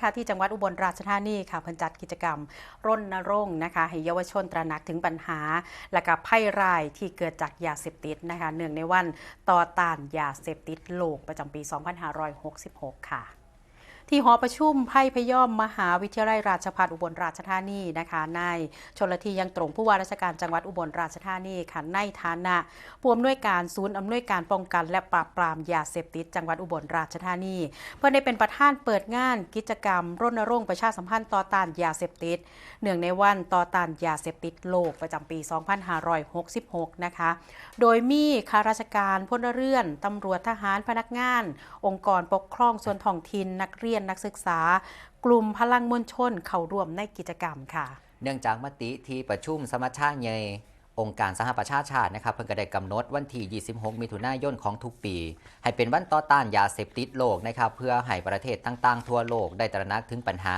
ค่ะที่จังหวัดอุบลราชธานีค่ะเพิ่นจัดกิจกรรม ร่นนรงค์นะคะให้เยาวชนตระหนักถึงปัญหา และกับภัยร้ายที่เกิดจากยาเสพติดนะคะเนื่องในวันต่อต้านยาเสพติดโลกประจำปี 2566 ค่ะ ที่หอประชุมไพ่พยอมมหาวิทยาลัยราชภัฏอุบลราชธานีนะคะนายชนลทียังตรงผู้ว่าราชการจังหวัดอุบลราชธานีค่ะในฐานะผู้อำนวยการศูนย์อำนวยการป้องกัน และปราบปรามยาเสพติดจังหวัดอุบลราชธานี เพื่อได้เป็นประธานเปิดงานกิจกรรมรณรงค์ประชาสัมพันธ์ต่อต้านยาเสพติดเนื่องในวันต่อต้านยาเสพติดโลกประจำปี 2566 นะคะ โดยมีข้าราชการพลเรือนตำรวจทหารพนักงาน องค์กรปกครองส่วนท้องถิ่นนักเรียนนักศึกษา กลุ่มพลังมวลชนเข้าร่วมในกิจกรรมค่ะ เนื่องจากมติที่ประชุมสมัชชาใหญ่องค์การสหประชาชาตินะครับเพิ่งก็ได้กำหนดวันที่ 26 มิถุนายนของทุกปี ให้เป็นวันต่อต้านยาเสพติดโลกนะครับเพื่อให้ประเทศต่างๆ ทั่วโลกได้ตระหนักถึงปัญหา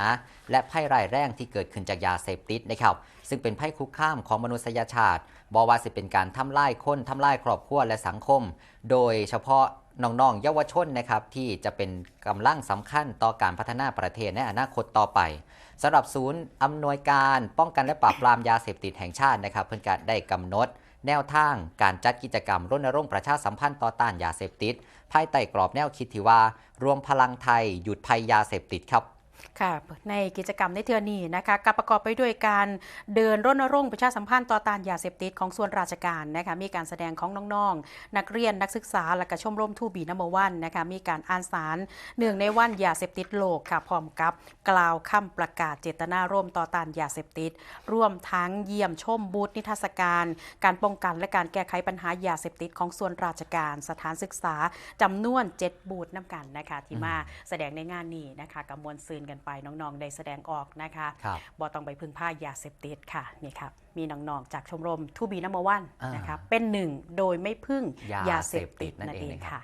และภัยร้ายแรงที่เกิดขึ้นจากยาเสพติดนะครับซึ่งเป็นภัยคุกคามของมนุษยชาติบอกว่าสิเป็นการทำลายคนทำลายครอบครัวและสังคม โดยเฉพาะ น้องๆเยาวชนนะครับที่จะเป็นกำลังสำคัญต่อการพัฒนาประเทศในอนาคตต่อไปสำหรับศูนย์อำนวยการป้องกันและปราบปรามยาเสพติดแห่งชาตินะครับ เพิ่อการได้กำหนด แนวทางการจัดกิจกรรมรณรงค์ประชาสัมพันธ์ต่อต้านยาเสพติด ภายใต้กรอบแนวคิดที่ว่า รวมพลังไทยหยุดภัยยาเสพติดครับ ค่ะในกิจกรรมในเทือนี้นะคะกับประกอบไปด้วยการเดินรณรงค์ประชาสัมพันธ์ต่อต้านยาเสพติดของส่วนราชการนะคะมีการแสดงของน้องๆ นักเรียนนักศึกษาและก็ชมรมทูบีนัมเบอร์วันนะคะมีการอ่านสารเนื่องในวันยาเสพติดโลกค่ะพร้อมกับกล่าวคำประกาศเจตนาร่วมต่อต้านยาเสพติดร่วมทั้งเยี่ยมชมบูธนิทรรศการ การป้องกันและการแก้ไขปัญหายาเสพติดของส่วนราชการ สถานศึกษาจำนวน 7 บูธน้ำกันนะคะที่มาแสดงในงานนี้นะคะกำมวลซืนกันไปน้องๆได้แสดงออกนะคะครับบ่ต้องไปพึ่งพายาเสพติดค่ะนี่ครับมีน้องๆจากชมรมทูบีนัมเบอร์วันอ่านนะคะเป็นหนึ่งโดยไม่พึ่งยายาเสพติดเสพติดนั่นั่นนเอเองงค่ะ